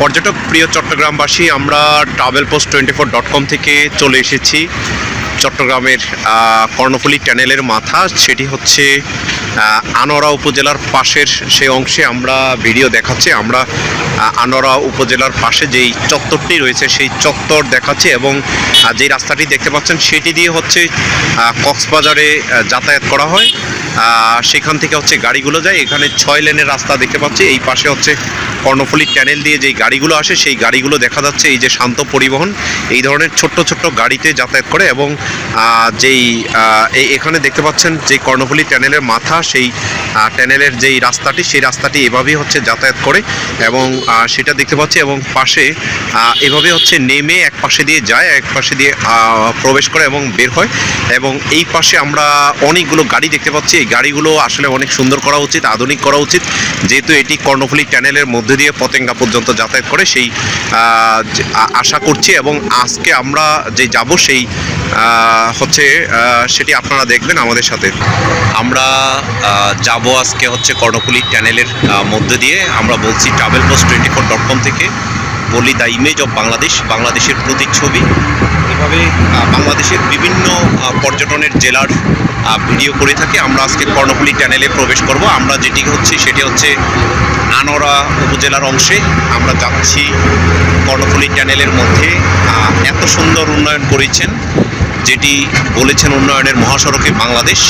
পর্যটক প্রিয় চট্টগ্রামবাসী আমরা travel post twenty four dot com থেকে চলে এসেছি। চট্টগ্রামের কর্ণফুলী ট্যানেলের মাথা সেটি হচ্ছে আহ, আনোয়ারা উপজেলার পাশের সেই অংশে আমরা ভিডিও দেখাচ্ছি। আমরা আহ, আনোয়ারা উপজেলার পাশে যেই চত্বরটি রয়েছে সেই চত্বর দেখাচ্ছি এবং যেই রাস্তাটি দেখতে পাচ্ছেন সেটি দিয়ে হচ্ছে কক্সবাজারে যাতায়াত করা হয়। সেখান থেকে হচ্ছে গাড়িগুলো যায়। এখানে ছয় লেনের রাস্তা দেখতে পাচ্ছি। এই পাশে হচ্ছে কর্ণফুলী ট্যানেল দিয়ে যেই গাড়িগুলো আসে, সেই গাড়িগুলো দেখা যাচ্ছে এই যে শান্ত পরিবহন। এই ধরনের ছোট্ট ছোট্ট গাড়িতে যাতায়াত করে এবং যেই এখানে দেখতে পাচ্ছেন যে কর্ণফুলী ট্যানেলের মাথা, সেই ট্যানেলের যেই রাস্তাটি, সেই রাস্তাটি এভাবেই হচ্ছে যাতায়াত করে এবং সেটা দেখতে পাচ্ছি এবং পাশে এভাবে হচ্ছে নেমে এক পাশে দিয়ে যায়, এক পাশে দিয়ে প্রবেশ করে এবং বের হয় এবং এই পাশে আমরা অনেকগুলো গাড়ি দেখতে পাচ্ছি। এই গাড়িগুলো আসলে অনেক সুন্দর করা উচিত, আধুনিক করা উচিত। যেহেতু এটি কর্ণফুলী ট্যানেলের মধ্যে দিয়ে পতেঙ্গা পর্যন্ত যাতায়াত করে সেই আশা করছি এবং আজকে আমরা যে যাব সেই হচ্ছে সেটি আপনারা দেখবেন আমাদের সাথে। আমরা যাব আজকে হচ্ছে কর্ণকুলি ট্যানেলের মধ্যে দিয়ে। আমরা বলছি travel post twenty four dot com থেকে। বলি দ্য ইমেজ অফ বাংলাদেশ বাংলাদেশের প্রতিচ্ছবি। এভাবে বাংলাদেশের বিভিন্ন পর্যটনের জেলার ভিডিও করে থাকি। আমরা আজকে কর্ণফুলী চ্যানেলে প্রবেশ করব। আমরা যেটি হচ্ছে সেটি হচ্ছে আনোরা উপজেলার অংশে। আমরা যাচ্ছি কর্ণফুলী চ্যানেলের মধ্যে। এত সুন্দর উন্নয়ন করেছেন, যেটি বলেছেন উন্নয়নের মহাসড়কে বাংলাদেশ।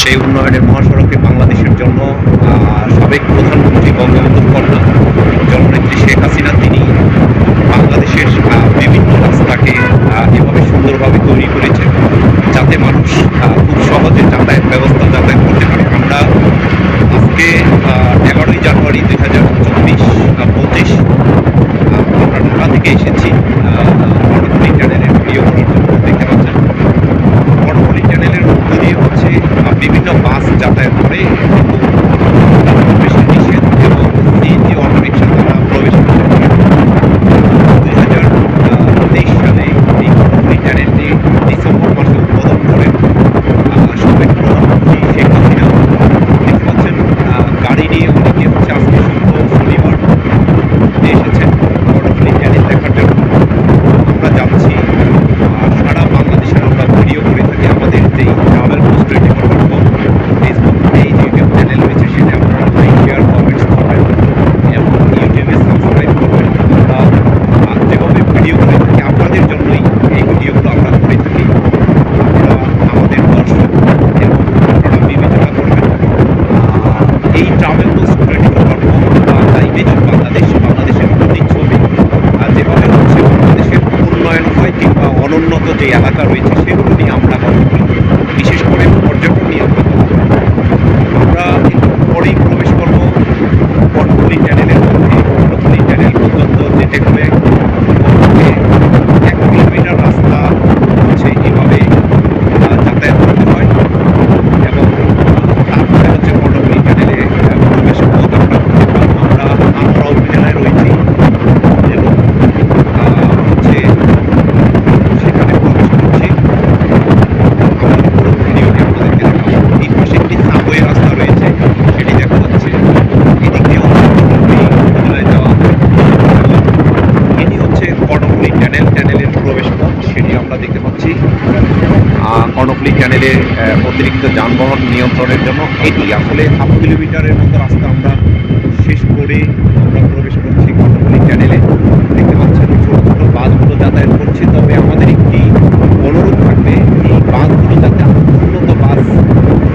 সেই উন্নয়নের মহাসড়কে বাংলাদেশের জন্য সাবেক প্রধানমন্ত্রী বঙ্গবন্ধুর কন্যা জননেত্রী শেখ হাসিনা, তিনি বাংলাদেশের বিভিন্ন রাস্তাকে এভাবে সুন্দরভাবে তৈরি করেছে যাতে মানুষ খুব সহজে যাতায়াত ব্যবস্থা যাতায়াত করতে পারে। আমরা আজকে এগারোই জানুয়ারি দুই হাজার চব্বিশ পঁচিশ আমরা ঢাকা থেকে এসেছি কর্ণফুলী ট্যানেলের ভিডিও করার জন্য দেখতে পাচ্ছেন কর্ণফুলী ট্যানেলের মধ্য দিয়ে হচ্ছে আহ, বিভিন্ন বাস যাতায়াত করে কিন্তু তারা প্রবেশ নিষেধ এবং সিএনজি অটোরিক্সা তারা প্রবেশ করতে পারে দুই হাজার তেইশ সালে এই কর্ণফুলী ট্যানেলটি ডিসেম্বর মাসে উদ্বোধন করেন আহ, সাবেক প্রধানমন্ত্রী শেখ হাসিনা দেখতে পাচ্ছেন আহ, গাড়ি নিয়ে অনেকে হচ্ছে আজকে শুক্র শনিবার ঘুরতে এসেছেন কর্ণফুলী ট্যানেল দেখার জন্য আমরা যাচ্ছি আহ, সারা বাংলাদেশের আমরা ভিডিও করে থাকি আমাদের যেই travel post twenty four dot com Facebook page YouTube channel রয়েছে সেটা আপনারা লাইক শেয়ার কমেন্টস করবেন এবং ইউটিউবে সাবস্ক্রাইব করবেন আমরা আহ, যেভাবে ভিডিও করে থাকি আপনাদের জন্যই এই ভিডিওগুলো আমরা করে থাকি আপনারা আমাদের দর্শক এবং আপনারা বিবেচনা করবেন আহ, এই travel post twenty four dot com বা ইমেজ অফ বাংলাদেশ বাংলাদেশের প্রতিচ্ছবি আর যেভাবে হচ্ছে বাংলাদেশের উন্নয়ন হয় কিংবা অনুন্নত যে এলাকা রয়েছে সেগুলো নিয়ে আমরা কথা বলি বিশেষ করে পর্যটন নিয়ে আমরা কথা বলি আমরা একটু পরেই প্রবেশ করব কর্ণফুলী ট্যানেলের মধ্যে কর্ণফুলী ট্যানেল পর্যন্ত যেতে হলে কমপক্ষে এক কিলোমিটার রাস্তা হচ্ছে এভাবে আহ, যাতায়াত করতে হয় এবং তারপরে হচ্ছে কর্ণফুলী ট্যানেলে আহ, প্রবেশ পথ আমরা খুঁজে পাবো। আমরা আমরা উপজেলায় রয়েছি এবং আহ, হচ্ছে সেখানে প্রবেশ করছি আমরা পুরো ভিডিওটি আপনাদেরকে দেখাবো এই পাশে একটি সাবওয়ে রাস্তা রয়েছে সেটি দেখা যাচ্ছে এদিক দিয়েও কর্ণফুলী উপজেলায় যাওয়া হয় এবং এটি হচ্ছে কর্ণফুলী ট্যানেল ট্যানেলের প্রবেশ পথ সেটি আমরা দেখতে পাচ্ছি আহ, কর্ণফুলী ট্যানেলে আহ, অতিরিক্ত যানবাহন নিয়ন্ত্রণের জন্য এটি আসলে হাফ কিলোমিটারের মতো রাস্তা আমরা শেষ করে আমরা প্রবেশ করছি কর্ণফুলী ট্যানেলে দেখতে পাচ্ছেন ছোট ছোট বাসগুলো যাতায়াত করছে তবে আমাদের একটি অনুরোধ থাকবে এই বাসগুলো যাতে উন্নত বাস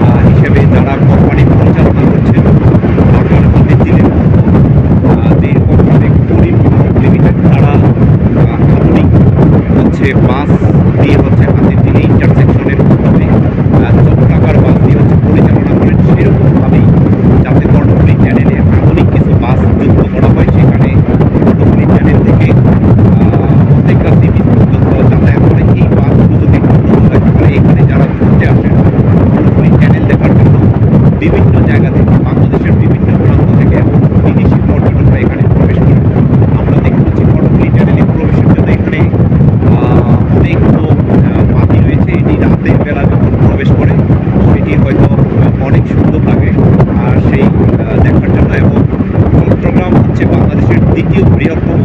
আহ, হিসেবে যারা কোম্পানি পরিচালনা করছেন আপনার হাতে দিলেন যে কোম্পানি গরিব ভারত লিমিটেড তারা আহ, আধুনিক হচ্ছে বাস দিয়ে হচ্ছে হাতে দিলে ইন্টারসেকশনের মাধ্যমে আহ, চক্রাকার বাস দিয়ে হচ্ছে পরিচালনা করেন সেরকমভাবেই যাতে কর্ণফুলী ট্যানেলে আধুনিক কিছু বাস যুক্ত করা হয় সেই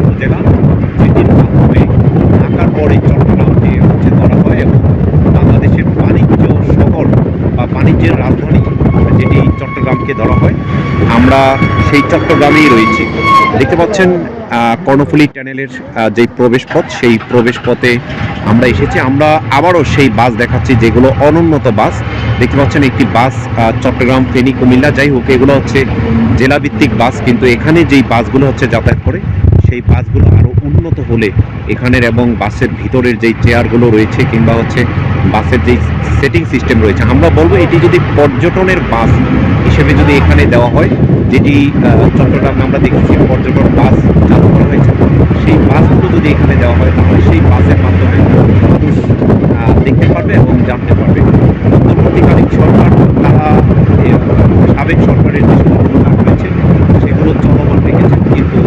উপজেলা যেটির মাধ্যমে ঢাকার পরে চট্টগ্রামকে হচ্ছে ধরা হয় এবং বাংলাদেশের বাণিজ্য শহর বা বাণিজ্যের রাজধানী যেটি চট্টগ্রামকে ধরা হয় আমরা সেই চট্টগ্রামেই রয়েছি। দেখতে পাচ্ছেন কর্ণফুলী ট্যানেলের আহ, যেই প্রবেশ পথ সেই প্রবেশ পথে আমরা এসেছি। আমরা আবারও সেই বাস দেখাচ্ছি যেগুলো অনুন্নত বাস। দেখতে পাচ্ছেন একটি বাস চট্টগ্রাম ফেনী কুমিল্লা যাই হোক এগুলো হচ্ছে জেলাভিত্তিক বাস কিন্তু এখানে যেই বাসগুলো হচ্ছে যাতায়াত করে সেই বাসগুলো আরও উন্নত হলে এখানের এবং বাসের ভিতরের যেই চেয়ারগুলো রয়েছে কিংবা হচ্ছে বাসের যেই সেটিং সিস্টেম রয়েছে আমরা বলব এটি যদি পর্যটনের বাস হিসেবে যদি এখানে দেওয়া হয়, যেটি চট্টগ্রাম আমরা দেখেছি পর্যটন বাস চালু করা হয়েছে, সেই বাসগুলো যদি এখানে দেওয়া হয়, তাহলে সেই বাসের মাধ্যমে মানুষ দেখতে পারবে এবং জানতে পারবে। পরবর্তীকালীন সরকার, তারা সাবেক সরকারের যে সমস্ত কাজ রয়েছে সেগুলো চলমান রেখেছে কিন্তু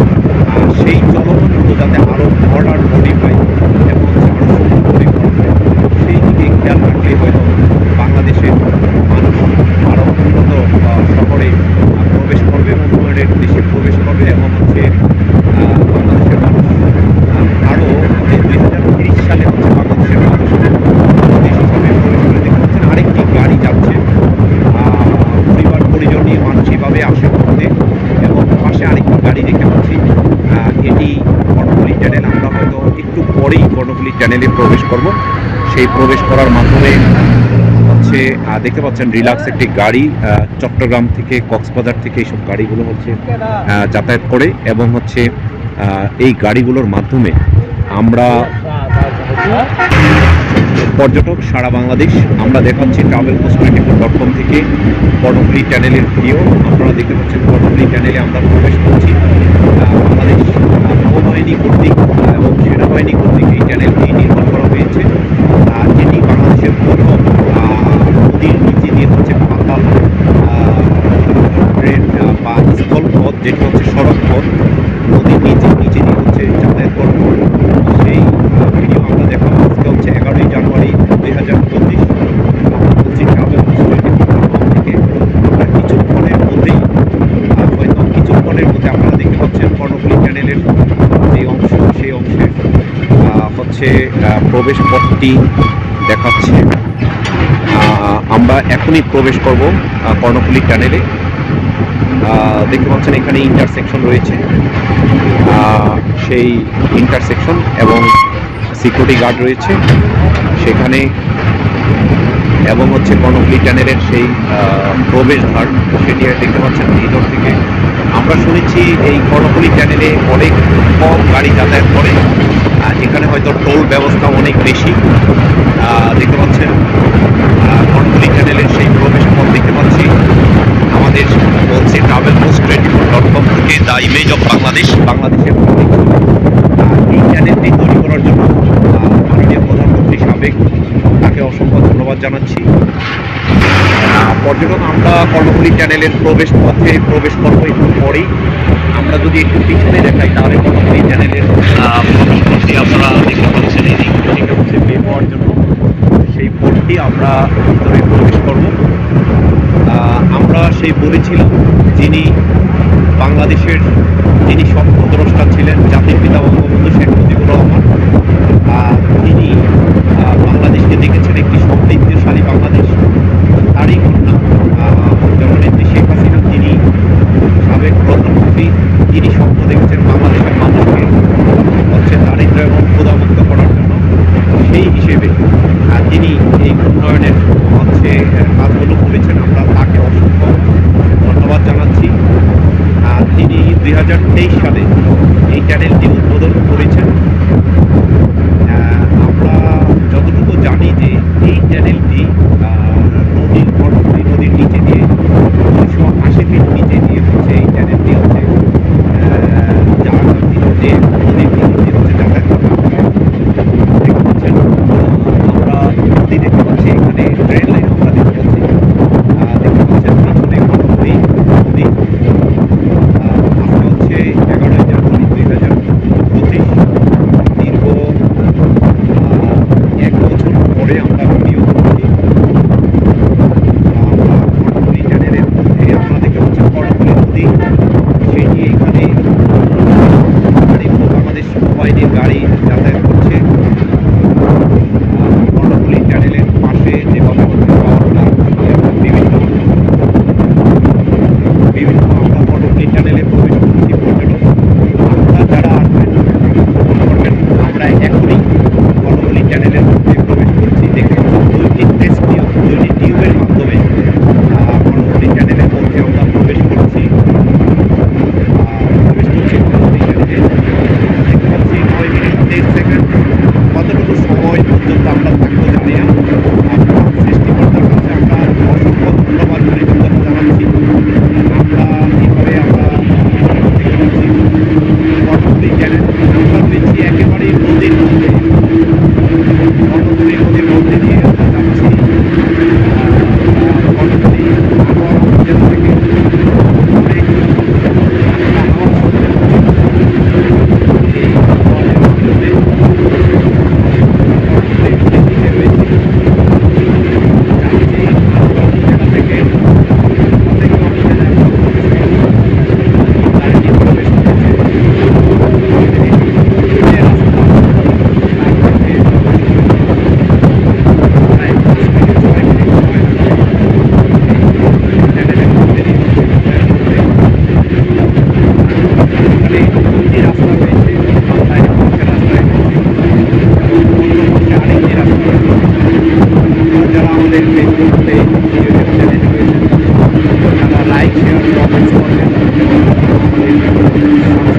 আহ, সেই চলমানগুলো যাতে আরও মডার্ন মডিফাই এবং হচ্ছে আরও সুন্দর করে করা যায় সেই দিকে খেয়াল রাখলে হয়তো বাংলাদেশের মানুষ আরও উন্নত আহ, শহরে আহ, প্রবেশ করবে এবং উন্নয়নের দেশে প্রবেশ করবে এবং হচ্ছে আহ, বাংলাদেশের মানুষ আহ, আরও দুই হাজার তিরিশ সালে হচ্ছে বাংলাদেশের মানুষ দেশ হিসাবে প্রবেশ করে দেখতে পাচ্ছেন আরেকটি গাড়ি যাচ্ছে আহ, পরিবার পরিজন নিয়ে মানুষ এভাবে আসে ঘুরতে এবং পাশে আরেকটি গাড়ি দেখতে পাচ্ছি আহ, এটি কর্ণফুলি ট্যানেল আমরা হয়তো একটু পরেই কর্ণফুলি চ্যানেলে প্রবেশ করব। সেই প্রবেশ করার মাধ্যমে হচ্ছে দেখতে পাচ্ছেন রিলাক্স একটি গাড়ি চট্টগ্রাম থেকে কক্সবাজার থেকে এইসব গাড়িগুলো হচ্ছে যাতায়াত করে এবং হচ্ছে এই গাড়িগুলোর মাধ্যমে আমরা পর্যটক, সারা বাংলাদেশ। আমরা দেখাচ্ছি ট্রাভেল ফোর ডট কম থেকে কর্ণফুলি চ্যানেলের ভিডিও আপনারা দেখতে পাচ্ছেন কর্ণফুলি চ্যানেলে আমরা প্রবেশ করছি। বাংলাদেশ নৌবাহিনী কর্তৃক এবং সেনাবাহিনী কর্তৃক এই চ্যানেলটি নির্মাণ করা হয়েছে আর এটি বাংলাদেশের প্রথম আহ, নদীর নিচে দিয়ে হচ্ছে পাতাল আহ, ট্রেন আহ, বা স্থল পথ যেটি হচ্ছে সড়ক পথ নদীর নিচে নিচে দিয়ে হচ্ছে যাতায়াত করব সেই আহ, ভিডিও আমরা দেখাবো আজকে হচ্ছে এগারোই জানুয়ারি দুই হাজার চব্বিশ বলছি ট্রাভেল থেকে আমরা কিছুক্ষণের মধ্যেই আহ, হয়তো কিছুক্ষণের মধ্যে আপনারা দেখতে পাচ্ছেন কর্ণফুলি চ্যানেলের যে অংশ সেই অংশে আহ, হচ্ছে আহ, প্রবেশ পথটি দেখাচ্ছে। আমরা এখনই প্রবেশ করব কর্ণফুলি আহ, দেখতে পাচ্ছেন এখানে ইন্টারসেকশন রয়েছে। সেই ইন্টারসেকশন এবং সিকিউরিটি গার্ড রয়েছে। সেখানে এবং হচ্ছে কর্ণফুলি চ্যানেলের সেই প্রবেশদ্বার, সেটি দেখতে পাচ্ছেন ভিতর থেকে আমরা শুনেছি এই কর্ণফুলি চ্যানেলে অনেক কম গাড়ি যাতায়াত করে এখানে হয়তো টোল ব্যবস্থা অনেক বেশি আহ, দেখতে পাচ্ছেন আহ, কর্ণফুলি চ্যানেলের সেই প্রবেশ পথ দেখতে পাচ্ছি আমাদের বলছে travel post twenty four dot com থেকে দ্য ইমেজ অফ বাংলাদেশ বাংলাদেশের অনেক ছবি। আহ, এই চ্যানেলটি তৈরি করার জন্য আহ, মাননীয় প্রধানমন্ত্রী সাবেক তাকে অসংখ্য ধন্যবাদ জানাচ্ছি আহ, পর্যটন আমরা কর্ণফুলী চ্যানেলের প্রবেশ পথে প্রবেশ করব একটু পরেই আমরা যদি একটু পিছনে দেখাই তাহলে কর্ণফুলী চ্যানেলের প্রবেশ আপনারা দেখতে পাচ্ছেন হচ্ছে হওয়ার জন্য। সেই পথটি আমরা ভিতরে প্রবেশ করব। আমরা সেই বলেছিলাম যিনি বাংলাদেশের যিনি স্বপ্নদ্রষ্টা ছিলেন জাতির পিতা বঙ্গবন্ধু শেখ মুজিবুর রহমান। তিনি বাংলাদেশকে দেখেছেন একটি সমৃদ্ধশালী বাংলাদেশ। তারই আহ, জননেত্রী শেখ হাসিনা তিনি সাবেক প্রধানমন্ত্রী তিনি স্বপ্ন দেখেছেন বাংলাদেশের মানুষকে হচ্ছে দারিদ্র এবং ক্ষুধামুক্ত করার জন্য। সেই হিসেবে তিনি এই উন্নয়নের হচ্ছে কাজগুলো করেছেন আমরা তাকে অসংখ্য ধন্যবাদ জানাচ্ছি। আহ, তিনি দুই হাজার তেইশ সালে এই চ্যানেলটি উদ্বোধন করেছেন। আমরা যতটুকু জানি যে এই চ্যানেলটি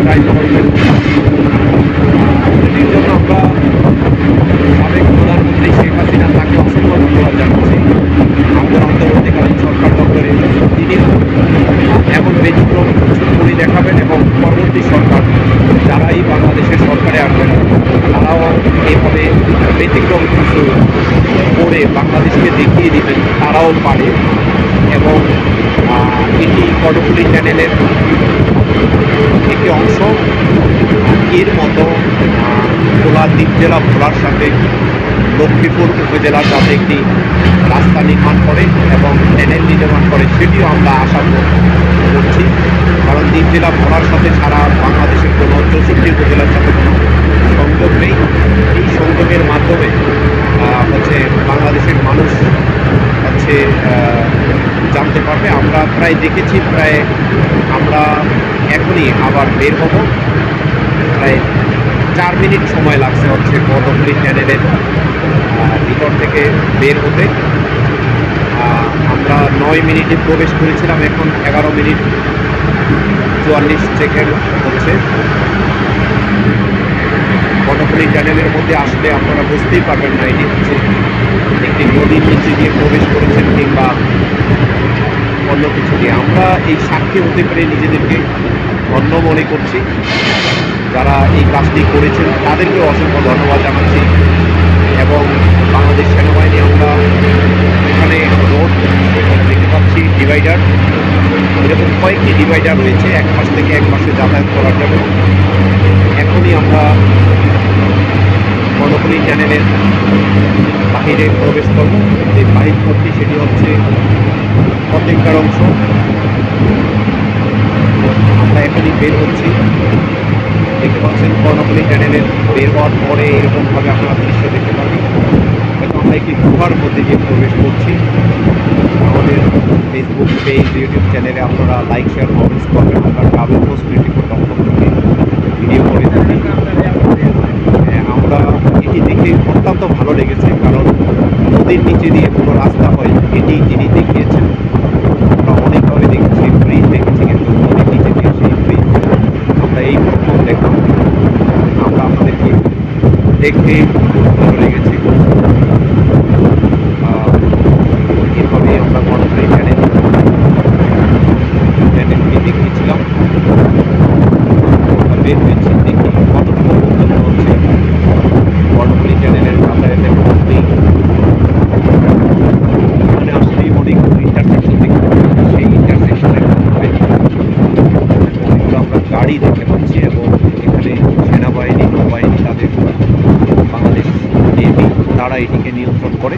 Thank you. তারাও পারে এবং এটি কর্ণফুলী চ্যানেলের একটি অংশ। এর মতো ভোলা দ্বীপ জেলা ভোলার সাথে লক্ষ্মীপুর উপজেলার সাথে একটি রাস্তা নির্মাণ করে এবং চ্যানেল নির্মাণ করে, সেটিও আমরা আশা কর- করছি। কারণ দ্বীপ জেলা ভোলার সাথে সারা বাংলাদেশের কোনো চৌষট্টি উপজেলার সাথে কোনো সংযোগ নেই। এই সংযোগের মাধ্যমে হচ্ছে বাংলাদেশের মানুষ আহ, জানতে পারবে। আমরা প্রায় দেখেছি প্রায় আমরা এখনই আবার বের হব। প্রায় চার মিনিট সময় লাগছে হচ্ছে কদমলি চ্যানেলের ভিতর থেকে বের হতে। আমরা নয় মিনিটে প্রবেশ করেছিলাম এখন এগারো মিনিট চুয়াল্লিশ সেকেন্ড হচ্ছে। কর্ণফুলী চ্যানেলের মধ্যে আসলে আপনারা বুঝতেই পারবেন না এটি হচ্ছে একটি নদীর নিচে দিয়ে প্রবেশ করেছেন কিংবা অন্য কিছু দিয়ে আমরা এই সাক্ষী হতে পেরে নিজেদেরকে ধন্য মনে করছি। যারা এই কাজটি করেছেন তাদেরকে অসংখ্য ধন্যবাদ জানাচ্ছি। এবং বাংলাদেশ সেনাবাহিনী, আমরা এখানে রোড দেখতে পাচ্ছি ডিভাইডার এরকম কয়েকটি ডিভাইডার রয়েছে, এক মাস থেকে এক মাসে যাতায়াত করার জন্য। এখনই আমরা কর্ণফুলী চ্যানেলের বাহিরে প্রবেশ যে বাহির পথটি, সেটি হচ্ছে প্রত্যেকটার অংশ। আমরা এখনই বের হচ্ছি। দেখতে পাচ্ছেন কর্ণফুলী চ্যানেলের বের হওয়ার পরে এরকমভাবে আপনারা দৃশ্য দেখতে পাবেন হয়তো আমরা একটি গুহার মধ্যে গিয়ে প্রবেশ করছি। আমাদের ফেসবুক পেজ ইউটিউব চ্যানেলে আপনারা লাইক শেয়ার কমেন্টস করবেন। আমরা ট্রাভেল পোস্ট ভিডিও করে থাকি। এটি দেখে অত্যন্ত ভালো লেগেছে, কারণ নদীর নিচে দিয়ে কোনো রাস্তা হয়, এটি তিনি দেখিয়েছেন। আমরা অনেকভাবে দেখেছি, ব্রিজ দেখেছি, কিন্তু নদীর নিচে দিয়ে সেই ব্রিজ আমরা এই প্রথম দেখলাম। আমরা আপনাদেরকে দেখে খুব ভালো লেগেছে আহ, এভাবে আমরা কর্ণফুলী চ্যানেল চ্যানেলকে দেখিয়েছিলাম আমরা বের হয়েছি দেখি কতটুকু উন্নত হচ্ছে কর্ণফুলী চ্যানেলের যাতায়াতের মধ্যেই এখানে আসলেই অনেক ইন্টারসেকশন দেখতে পাচ্ছি সেই ইন্টারসেকশনের মধ্যে অনেকগুলো আমরা গাড়ি দেখতে পাচ্ছি এবং এখানে সেনাবাহিনী নৌবাহিনী তাদের বাংলাদেশ নেভি তারা এটিকে নিয়ন্ত্রণ করে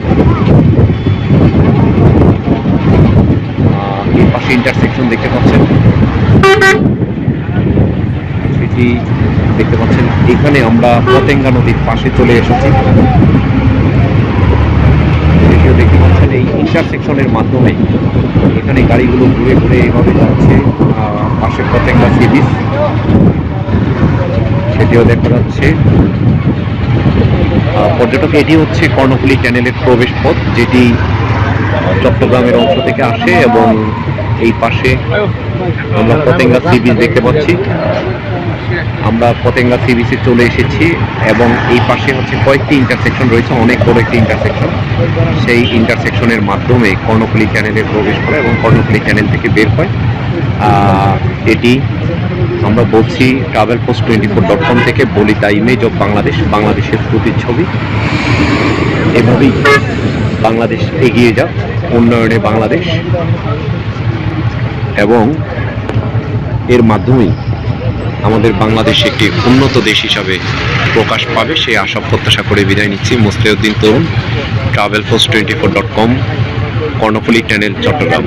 এই ইন্টারসেকশন দেখতে পাচ্ছেন। সেটি দেখতে পাচ্ছেন। এখানে আমরা পতেঙ্গা নদীর পাশে চলে এসেছি। সেটিও দেখতে পাচ্ছেন এই ইন্টারসেকশনের মাধ্যমে। এখানে গাড়িগুলো ঘুরে ঘুরে এভাবে যাচ্ছে পাশে পতেঙ্গা সি বিচ। সেটিও দেখা যাচ্ছে। পর্যটক, এটি হচ্ছে কর্ণফুলী চ্যানেলের প্রবেশ পথ যেটি চট্টগ্রামের অংশ থেকে আসে এবং এই পাশে আমরা পতেঙ্গা সি বিচ দেখতে পাচ্ছি। আমরা পতেঙ্গা সি বিচে চলে এসেছি এবং এই পাশে হচ্ছে কয়েকটি ইন্টারসেকশন রয়েছে, অনেক বড় একটি ইন্টারসেকশন সেই ইন্টারসেকশনের মাধ্যমে কর্ণফুলী চ্যানেলে প্রবেশ করে এবং কর্ণফুলী চ্যানেল থেকে বের হয়। এটি আমরা বলছি travel post twenty four dot com থেকে বলি দ্য ইমেজ অফ বাংলাদেশ, বাংলাদেশের প্রতিচ্ছবি। এভাবেই বাংলাদেশ এগিয়ে যাক, উন্নয়নে বাংলাদেশ। এবং এর মাধ্যমেই আমাদের বাংলাদেশ একটি উন্নত দেশ হিসাবে প্রকাশ পাবে, সেই আশা প্রত্যাশা করে বিদায় নিচ্ছি। Musliuddin Tarun travel post twenty four dot com Karnaphuli channel Chittagong.